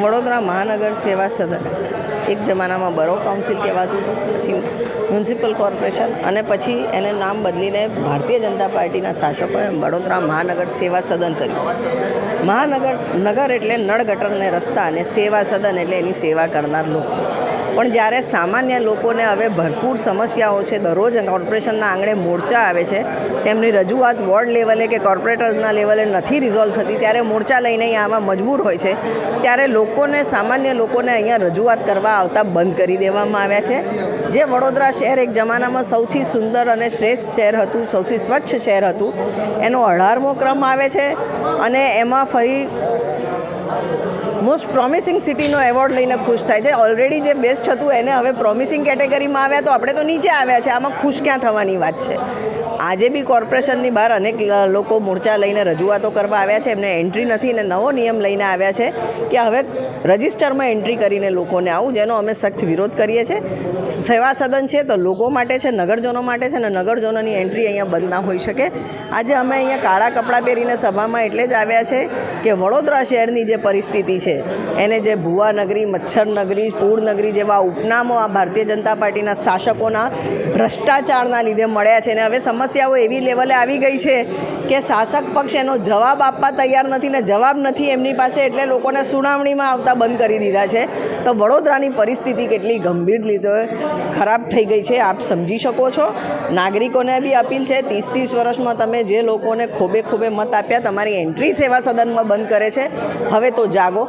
વડોદરા મહાનગર સેવા સદન. એક જમાનામાં બરો કાઉન્સિલ કહેવાતું હતું, પછી મ્યુનિસિપલ કોર્પોરેશન અને પછી એને નામ બદલીને ભારતીય જનતા પાર્ટીના શાસકોએ વડોદરા મહાનગર સેવા સદન કર્યું. મહાનગર નગર એટલે નળ ગટરને રસ્તા અને સેવા સદન એટલે એની સેવા કરનાર લોકો. પણ જ્યારે સામાન્ય લોકોને હવે ભરપૂર સમસ્યાઓ છે, દરરોજ કોર્પોરેશનના આંગણે મોરચા આવે છે, તેમની રજૂઆત વોર્ડ લેવલે કે કોર્પોરેટર્સના લેવલે નથી રિઝોલ્વ થતી, ત્યારે મોરચા લઈને આમાં મજબૂર હોય છે. ત્યારે લોકોને, સામાન્ય લોકોને અહીંયા રજૂઆત કરવા આવતા બંધ કરી દેવામાં આવ્યા છે. જે વડોદરા શહેર એક જમાનામાં સૌથી સુંદર અને શ્રેષ્ઠ શહેર હતું, સૌથી સ્વચ્છ શહેર હતું, એનો અઢારમો ક્રમ આવે છે અને એમાં ફરી મોસ્ટ પ્રોમિસિંગ સિટીનો એવોર્ડ લઈને ખુશ થાય છે. ઓલરેડી જે બેસ્ટ હતું એને હવે પ્રોમિસિંગ કેટેગરીમાં આવ્યા તો આપણે તો નીચે આવ્યા છે. આમાં ખુશ ક્યાં થવાની વાત છે? આજે બી કોર્પોરેશનની બહાર અનેક લોકો મોરચા લઈને રજૂઆતો કરવા આવ્યા છે. એમને એન્ટ્રી નથી ને નવો નિયમ લઈને આવ્યા છે કે હવે રજિસ્ટરમાં એન્ટ્રી કરીને લોકોને આવું, જેનો અમે સખ્ત વિરોધ કરીએ છીએ. સેવા સદન છે તો લોકો માટે છે, નગરજનો માટે છે ને નગરજનોની એન્ટ્રી અહીંયા બંધ ના હોઈ શકે. આજે અમે અહીંયા કાળા કપડાં પહેરીને સભામાં એટલે જ આવ્યા છે કે વડોદરા શહેરની જે પરિસ્થિતિ છે, એને જે ભુવા નગરી, મચ્છર નગરી, પૂર નગરી જેવા ઉપનામો આ ભારતીય જનતા પાર્ટીના શાસકોના ભ્રષ્ટાચારના લીધે મળ્યા છે. અને હવે સમસ્યાઓ એવી લેવલે આવી ગઈ છે કે શાસક પક્ષ એનો જવાબ આપવા તૈયાર નથી ને જવાબ નથી એમની પાસે એટલે લોકોને સુનાવણીમાં આવતા બંધ કરી દીધા છે. તો વડોદરાની પરિસ્થિતિ કેટલી ગંભીર લીધે ખરાબ થઈ ગઈ છે આપ સમજી શકો છો. નાગરિકોને બી અપીલ છે ત્રીસ ત્રીસ વર્ષમાં તમે જે લોકોને ખોબે ખોબે મત આપ્યા તમારી એન્ટ્રી સેવા સદનમાં બંધ કરે છે. હવે તો જાગો.